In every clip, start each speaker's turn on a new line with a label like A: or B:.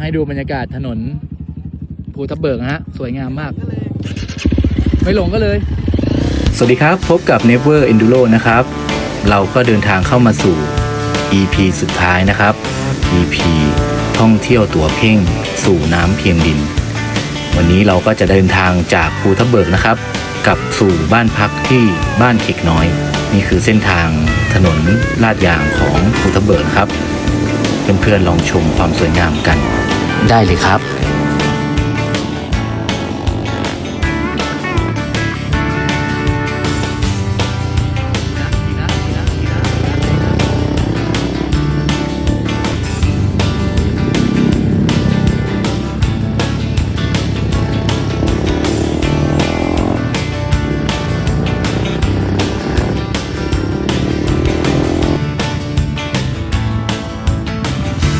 A: ให้ดูบรรยากาศถนนภูทับเบิกนะฮะ สวยงามมาก ไม่หลงก็เลย สวัสดีครับ พบกับ Never Enduro นะครับ เราก็เดินทางเข้ามาสู่ EP สุดท้ายนะครับ EP ท่องเที่ยวตัวเพ่งสู่น้ำเพียงดิน วันนี้เราก็จะเดินทางจากภูทับเบิกนะครับกลับสู่บ้านพักที่บ้านเข็กน้อย นี่คือเส้นทางถนนลาดยางของภูทับเบิกครับเพื่อนๆลองชมความสวยงามกัน ได้เลยครับ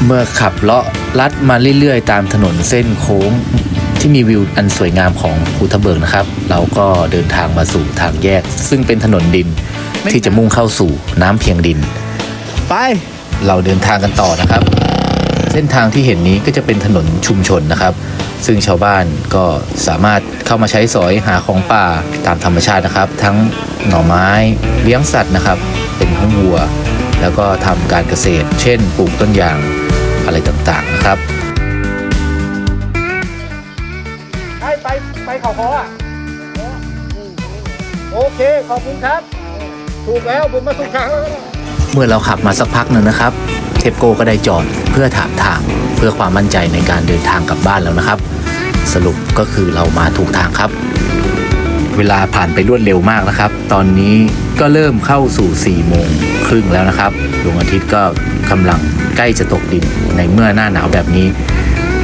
A: เมื่อขับเลาะ ลัดมาเรื่อยๆ ตามถนนเส้นโค้งที่มีวิวอันสวยงามของภูทับเบิกนะครับ เราก็เดินทางมาสู่ทางแยก ซึ่งเป็นถนนดินที่จะมุ่งเข้าสู่น้ำเพียงดิน ไป เราเดินทางกันต่อนะครับ เส้นทางที่เห็นนี้ก็จะเป็นถนนชุมชนนะครับ ซึ่งชาวบ้านก็สามารถเข้ามาใช้สอยหาของป่าตามธรรมชาตินะครับ ทั้งหน่อไม้เลี้ยงสัตว์นะครับ เป็นทั้งวัว แล้วก็ทำการเกษตร เช่น ปลูกต้นยาง อะไรต่างๆนะครับ
B: ไปไปไปเขาคออะโอเคขอบคุณครับ ถูกแล้วผมมาถูกทางแล้ว
A: เมื่อเราขับมาสักพักหนึ่งนะครับ เทปโกก็ได้จอดเพื่อถามทางเพื่อความมั่นใจในการเดินทางกลับบ้านแล้วนะครับ สรุปก็คือเรามาถูกทางครับ เวลาผ่านไปรวดเร็วมากนะครับ ตอนนี้ก็เริ่มเข้าสู่4ี่โมงครึ่งแล้วนะครับดวงอาทิตย์ก็กำลังใกล้จะตกดินในเมื่อหน้าหนาวแบบนี้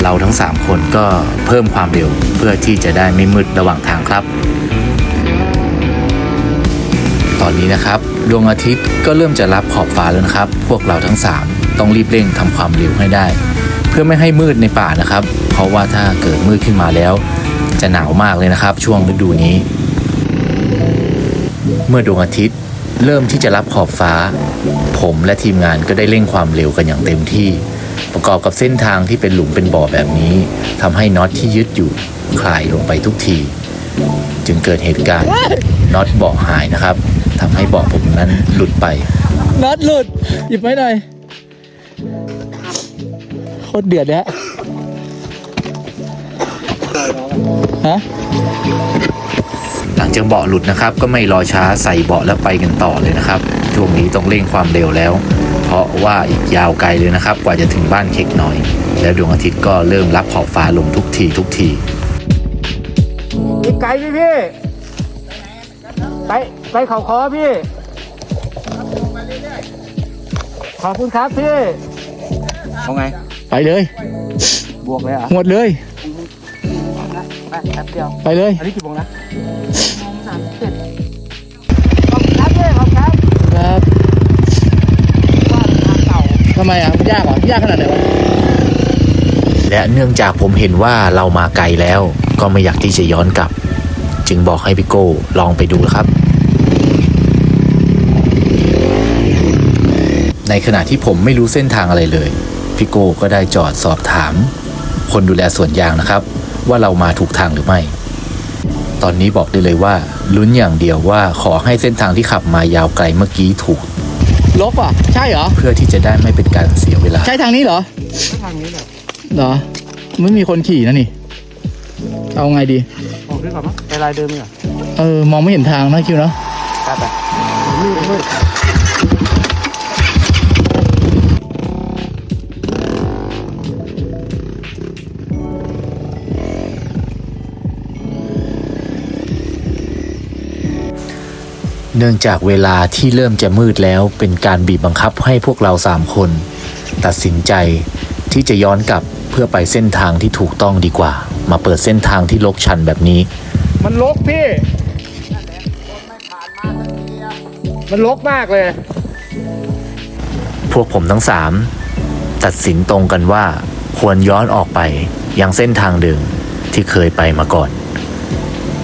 A: เราทั้ง 3 คนก็เพิ่มความเร็วเพื่อที่จะได้ไม่มืดระหว่างทางครับ ตอนนี้นะครับดวงอาทิตย์ก็เริ่มจะรับขอบฟ้าแล้วนะครับ พวกเราทั้ง 3 ต้องรีบเร่งทำความเร็วให้ได้ เพื่อไม่ให้มืดในป่านะครับ เพราะว่าถ้าเกิดมืดขึ้นมาแล้ว จะหนาวมากเลยนะครับ ช่วงฤดูนี้ เมื่อดวงอาทิตย์ เริ่มที่จะรับขอบฟ้า ผมและทีมงานก็ได้เร่งความเร็วกันอย่างเต็มที่ ประกอบกับเส้นทางที่เป็นหลุมเป็นบ่อแบบนี้ทำให้น็อตที่ยึดอยู่คลายลงไปทุกที จึงเกิดเหตุการณ์น็อตเบาะหายนะครับทำให้เบาะผมนั้นหลุดไปน็อตหลุด หยิบไว้หน่อยโคตรเดือดนะฮะ หลังจากเบาะหลุดนะครับ ก็ไม่รอช้าใส่เบาะแล้วไปกันต่อเลยนะครับ ช่วงนี้ต้องเร่งความเร็วแล้ว เพราะว่าอีกยาวไกลเลยนะครับ กว่าจะถึงบ้านเค็กหน่อย แล้วดวงอาทิตย์ก็เริ่มรับขอบฟ้าลงทุกทีทุกที
B: อีกไกลพี่พี่ไปไปเขาคอพี่ขอบคุณครับพี่เอาไง
A: ไปเลย
B: บวกเลยอะ
A: หมดเลย
B: ไปแป๊บเดียว
A: ไปเลย
B: อันนี้กี่โมงนะโมงสามสิบเจ็ดขอบคุณครับพี่ขอบคุณครับ
A: ครับ
B: ว่าทางเก่า
A: ทำไมอะมันยากเหรอยากขนาดไหนวะและเนื่องจากผมเห็นว่าเรามาไกลแล้ว ก็ไม่อยากที่จะย้อนกลับ จึงบอกให้พี่โก้ลองไปดูครับ ในขณะที่ผมไม่รู้เส้นทางอะไรเลยพี่โก้ก็ได้จอดสอบถาม คนดูแลสวนยางนะครับ ว่าเรามาถูกทางหรือไม่ ตอนนี้บอกได้เลยว่าลุ้นอย่างเดียวว่าขอให้เส้นทางที่ขับมายาวไกลเมื่อกี้ถูก
C: ลบอะ ใช่เหรอ
A: เพื่อที่จะได้ไม่เป็นการเสียเวลา
C: ใช่ทางนี้เหรอ
B: ทางนี้แหละ
C: เหรอไม่มีคนขี่นะนี่ เอาไงดี
B: ออกด้วยก่อนมั้งไปลายเดิมเนี่ย
C: เออ มองไม่เห็นทางนะคิวเนาะ
B: ไปไปมืดมืด
A: เนื่องจากเวลาที่เริ่มจะมืดแล้วเป็นการบีบบังคับให้พวกเราสามคน ตัดสินใจที่จะย้อนกลับเพื่อไปเส้นทางที่ถูกต้องดีกว่า มาเปิดเส้นทางที่ลกชันแบบนี้
B: มันลกพี่ มันลกมากเลย
A: พวกผมทั้งสามตัดสินตรงกันว่า ควรย้อนออกไปยังเส้นทางเดิมที่เคยไปมาก่อน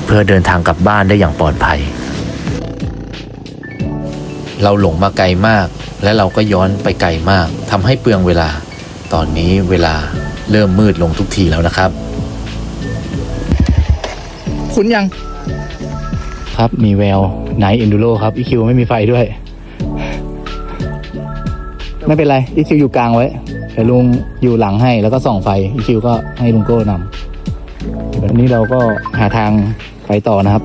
A: เพื่อเดินทางกลับบ้านได้อย่างปลอดภัย เราหลงมาไกลมาก และเราก็ย้อนไปไกลมากทำให้เปลืองเวลา ตอนนี้เวลาเริ่มมืดลงทุกทีแล้วนะครับ
C: คุ้นยัง ครับมีแววไนเอนดูโรครับอีคิวไม่มีไฟด้วย ไม่เป็นไรอีคิวอยู่กลางไว้เดี๋ยวลุงอยู่หลังให้แล้วก็ส่องไฟอีคิวก็ให้ลุงโก้นำวันนี้เราก็หาทางไปต่อนะครับ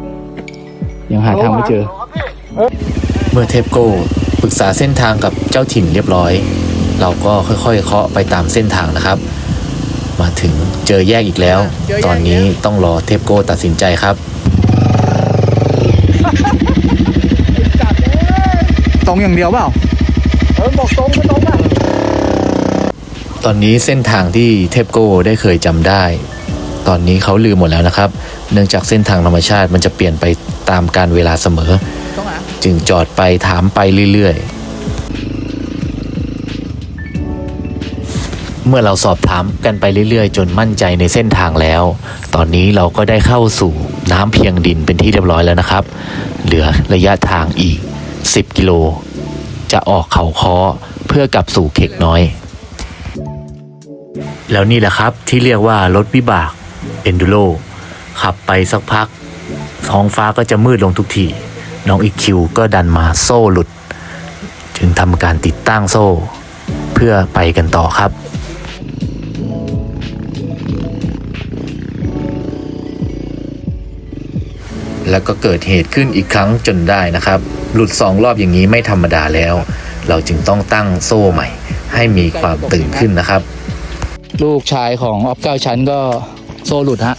C: ยังหาทางไม่เจอ
A: เมื่อเทปโก้ปรึกษาเส้นทางกับเจ้าถิ่นเรียบร้อย เราก็ค่อยๆเคาะไปตามเส้นทางนะครับ มาถึงเจอแยกอีกแล้ว
C: เจอแยก
A: ตอนนี้ต้องรอเทปโก้ตัดสินใจครับ
C: ตรงอย่างเดียวเปล่า
B: เออบอกตรงไม่ตรงอะ
A: ตอนนี้เส้นทางที่เทปโก้ได้เคยจำได้ ตอนนี้เขาลืมหมดแล้วนะครับ เนื่องจากเส้นทางธรรมชาติมันจะเปลี่ยนไปตามการเวลาเสมอ
C: ต้องอะ
A: จึงจอดไปถามไปเรื่อยๆ เมื่อเราสอบถามกันไปเรื่อยๆ จนมั่นใจในเส้นทางแล้ว ตอนนี้เราก็ได้เข้าสู่น้ำเพียงดินเป็นที่เรียบร้อยแล้วนะครับ เหลือระยะทางอีก 10 กิโล จะออกเขาค้อเพื่อกลับสู่เขกน้อย แล้วนี่แหละครับที่เรียกว่ารถวิบาก Enduro ขับไปสักพักท้องฟ้าก็จะมืดลงทุกที น้องอีคิวก็ดันมาโซ่หลุด จึงทำการติดตั้งโซ่ เพื่อไปกันต่อครับแล้วก็เกิดเหตุขึ้นอีกครั้งจนได้นะครับ หลุดสองรอบอย่างนี้ไม่ธรรมดาแล้ว เราจึงต้องตั้งโซ่ใหม่ ให้มีความตื่นขึ้นนะครับ
C: ลูกชายของออฟเก้าชั้นก็โซ่หลุดฮะ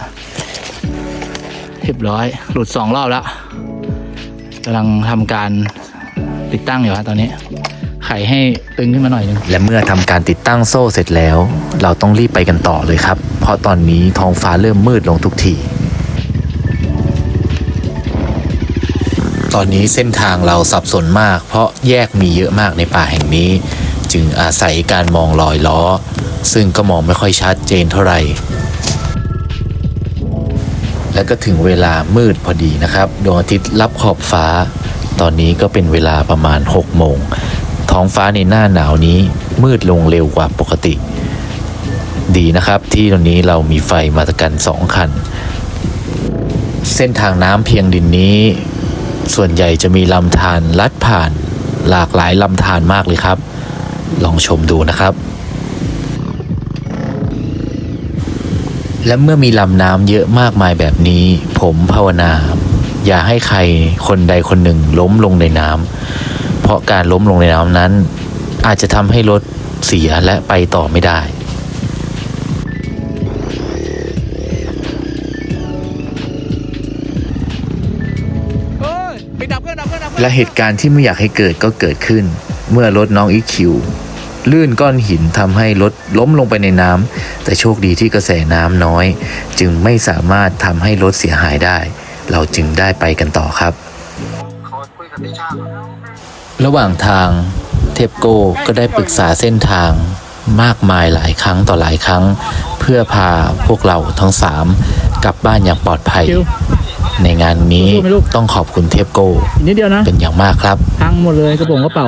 C: เรียบร้อย หลุดสองรอบแล้วำลังทำการติดตั้งอยู่ฮะตอนนี้ ไขให้ตึงขึ้นมาหน่อยหนึง
A: และเมื่อทำการติดตั้งโซ่เสร็จแล้ว เราต้องรีบไปกันต่อเลยครับ เพราะตอนนี้ท้องฟ้าเริ่มมืดลงทุกที ตอนนี้เส้นทางเราสับสนมาก เพราะแยกมีเยอะมากในป่าแห่งนี้ จึงอาศัยการมองรอยล้อ ซึ่งก็มองไม่ค่อยชัดเจนเท่าไหร่ แล้วก็ถึงเวลามืดพอดีนะครับดวงอาทิตย์รับขอบฟ้า ตอนนี้ก็เป็นเวลาประมาณ6โมงท้องฟ้าในหน้าหนาวนี้มืดลงเร็วกว่าปกติ ดีนะครับที่ตอนนี้เรามีไฟมาตรกันสองคัน เส้นทางน้ำเพียงดินนี้ ส่วนใหญ่จะมีลำธารลัดผ่าน หลากหลายลำธารมากเลยครับ ลองชมดูนะครับ และเมื่อมีลำน้ำเยอะมากมายแบบนี้ ผมภาวนา อย่าให้ใครคนใดคนหนึ่งล้มลงในน้ำเพราะการล้มลงในน้ำนั้น อาจจะทำให้รถเสียและไปต่อไม่ได้
C: ไปดับเครื่องดับเครื่องดับ
A: และเหตุการณ์ที่ไม่อยากให้เกิดก็เกิดขึ้น เมื่อรถน้องอีคิว ลื่นก้อนหินทำให้รถล้มลงไปในน้ำแต่โชคดีที่กระแสน้ำน้อย จึงไม่สามารถทำให้รถเสียหายได้ เราจึงได้ไปกันต่อครับ ระหว่างทางเทปโก้ก็ได้ปรึกษาเส้นทางมากมายหลายครั้งต่อหลายครั้ง เพื่อพาพวกเราทั้งสามกลับบ้านอย่างปลอดภัย
C: คิว
A: ในงานนี้
C: สู้ไหมลูก
A: ต้องขอบคุณเทปโก้
C: อีกนิดเดียวนะ
A: เป็นอย่างมากครับ
C: พังหมดเลยกระโปรงกระเป๋า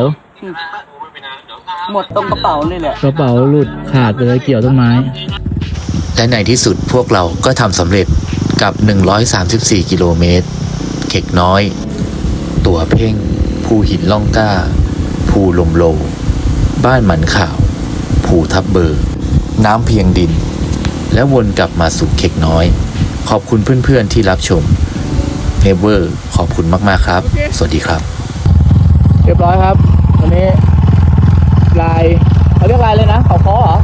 D: หมดตรงกระเป๋านี่แหละ
C: กระเป๋าหลุดขาดไปเลยเกี่ยวต้นไม้
A: และในที่สุดพวกเราก็ทำสำเร็จกับ 134 กิโลเมตร เข็กน้อย ตัวเพ่ง ภูหินล่องกล้า ภูลมโล บ้านหมันข่าว ภูทับเบอร์ น้ำเพียงดิน และวนกลับมาสู่เข็กน้อย ขอบคุณเพื่อนๆที่รับชมเนเวอร์ขอบคุณมากๆครับ สวัสดีครับ
C: เรียบร้อยครับวันนี้ ลายเขาเรียกลายเลยนะเขาคอเหรอ